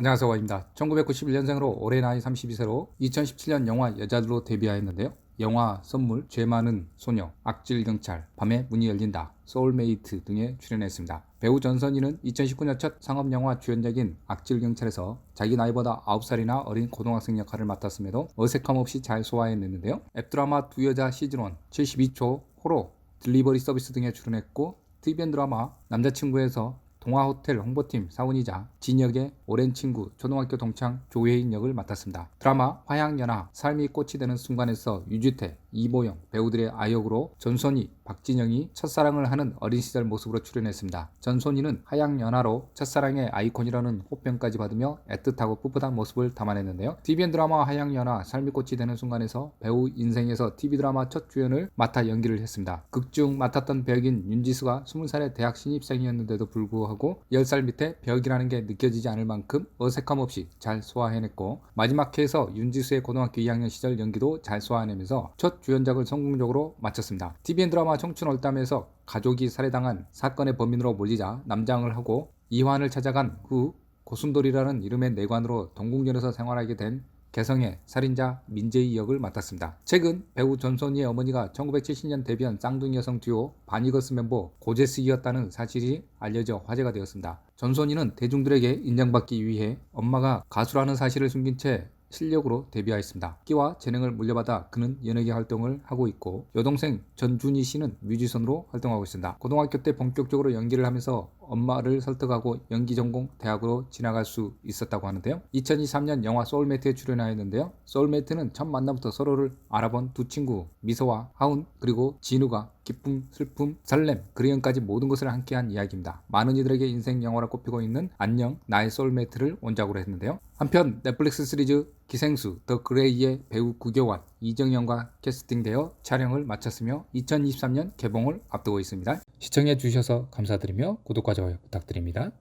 안녕하세요 와입니다. 1991년생으로 올해 나이 32세로 2017년 영화 여자들로 데뷔하였는데요. 영화 선물 죄 많은 소녀 악질 경찰 밤에 문이 열린다 소울메이트 등에 출연했습니다. 배우 전선희는 2019년 첫 상업영화 주연작인 악질 경찰에서 자기 나이보다 9살이나 어린 고등학생 역할을 맡았음에도 어색함 없이 잘 소화해냈는데요. 앱드라마 두 여자 시즌1 72초 호로 딜리버리 서비스 등에 출연했고 TVN 드라마 남자친구에서 동화호텔 홍보팀 사원이자 진역의 오랜 친구 초등학교 동창 조혜인 역을 맡았습니다. 드라마 화양연화 삶이 꽃이 되는 순간에서 유주태, 이보영 배우들의 아역으로 전손이, 박진영이 첫사랑을 하는 어린 시절 모습으로 출연했습니다. 전손이는 화양연화로 첫사랑의 아이콘이라는 호평까지 받으며 애틋하고 풋풋한 모습을 담아냈는데요. TVN 드라마 화양연화 삶이 꽃이 되는 순간에서 배우 인생에서 TV 드라마 첫 주연을 맡아 연기를 했습니다. 극중 맡았던 배역인 윤지수가 20살의 대학 신입생이었는데도 불구하고 10살 밑에 배역이라는 게 느껴지지 않을 만큼 어색함 없이 잘 소화해냈고 마지막 회에서 윤지수의 고등학교 2학년 시절 연기도 잘 소화해내면서 첫 주연작을 성공적으로 마쳤습니다. TVN 드라마 청춘 올담에서 가족이 살해당한 사건의 범인으로 몰리자 남장을 하고 이환을 찾아간 후 고순돌이라는 이름의 내관으로 동궁전에서 생활하게 된 개성의 살인자 민재희 역을 맡았습니다. 최근 배우 전선희의 어머니가 1970년 데뷔한 쌍둥이 여성 듀오 바니거스 멤버 고재식이었다는 사실이 알려져 화제가 되었습니다. 전선희는 대중들에게 인정받기 위해 엄마가 가수라는 사실을 숨긴 채 실력으로 데뷔하였습니다. 끼와 재능을 물려받아 그는 연예계 활동을 하고 있고 여동생 전준희 씨는 뮤지션으로 활동하고 있습니다. 고등학교 때 본격적으로 연기를 하면서 엄마를 설득하고 연기 전공 대학으로 진학할 수 있었다고 하는데요. 2023년 영화 소울메이트에 출연하였는데요. 소울메이트는 첫 만남부터 서로를 알아본 두 친구 미소와 하운 그리고 진우가 기쁨, 슬픔, 설렘, 그리움까지 모든 것을 함께한 이야기입니다. 많은 이들에게 인생 영화라 꼽히고 있는 안녕 나의 소울메이트를 원작으로 했는데요. 한편 넷플릭스 시리즈 기생수 더 그레이의 배우 구교환, 이정현과 캐스팅되어 촬영을 마쳤으며 2023년 개봉을 앞두고 있습니다. 시청해 주셔서 감사드리며 구독과 좋아요 부탁드립니다.